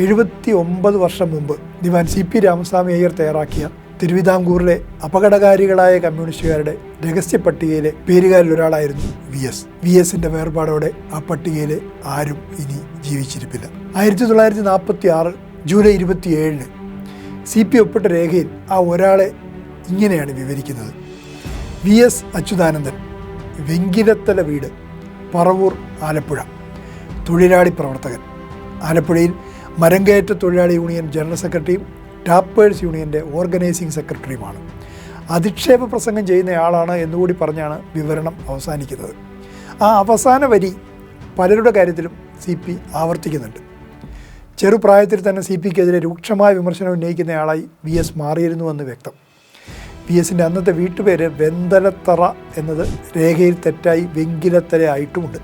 എഴുപത്തി ഒമ്പത് വർഷം മുമ്പ് ദിവാൻ സി പി രാമസ്വാമി അയ്യർ തയ്യാറാക്കിയ തിരുവിതാംകൂറിലെ അപകടകാരികളായ കമ്മ്യൂണിസ്റ്റുകാരുടെ രഹസ്യ പട്ടികയിലെ പേരുകാരിൽ ഒരാളായിരുന്നു വി എസ്. വി എസിന്റെ വേർപാടോടെ ആ പട്ടികയിൽ ആരും ഇനി ജീവിച്ചിരിപ്പില്ല. ആയിരത്തി തൊള്ളായിരത്തി നാൽപ്പത്തി ആറ് ജൂലൈ ഇരുപത്തിയേഴിന് സി പി ഒപ്പിട്ട രേഖയിൽ ആ ഒരാളെ ഇങ്ങനെയാണ് വിവരിക്കുന്നത്. വി എസ് അച്യുതാനന്ദൻ വെങ്കിലത്തല വീട് പറവൂർ ആലപ്പുഴ തൊഴിലാളി പ്രവർത്തകൻ. ആലപ്പുഴയിൽ മരംകയറ്റ തൊഴിലാളി യൂണിയൻ ജനറൽ സെക്രട്ടറിയും ടാപ്പേഴ്സ് യൂണിയന്റെ ഓർഗനൈസിംഗ് സെക്രട്ടറിയുമാണ്. അധിക്ഷേപ പ്രസംഗം ചെയ്യുന്നയാളാണ് എന്നുകൂടി പറഞ്ഞാണ് വിവരണം അവസാനിക്കുന്നത്. ആ അവസാന വരി പലരുടെ കാര്യത്തിലും സി പി ആവർത്തിക്കുന്നുണ്ട്. ചെറുപ്രായത്തിൽ തന്നെ സി പിക്കെതിരെ രൂക്ഷമായ വിമർശനം ഉന്നയിക്കുന്നയാളായി വി എസ് മാറിയിരുന്നുവെന്ന് വ്യക്തം. വി എസിന്റെ അന്നത്തെ വീട്ടുപേര് വെന്തലത്തറ എന്നത് രേഖയിൽ തെറ്റായി വെങ്കിലത്തല ആയിട്ടുമുണ്ട്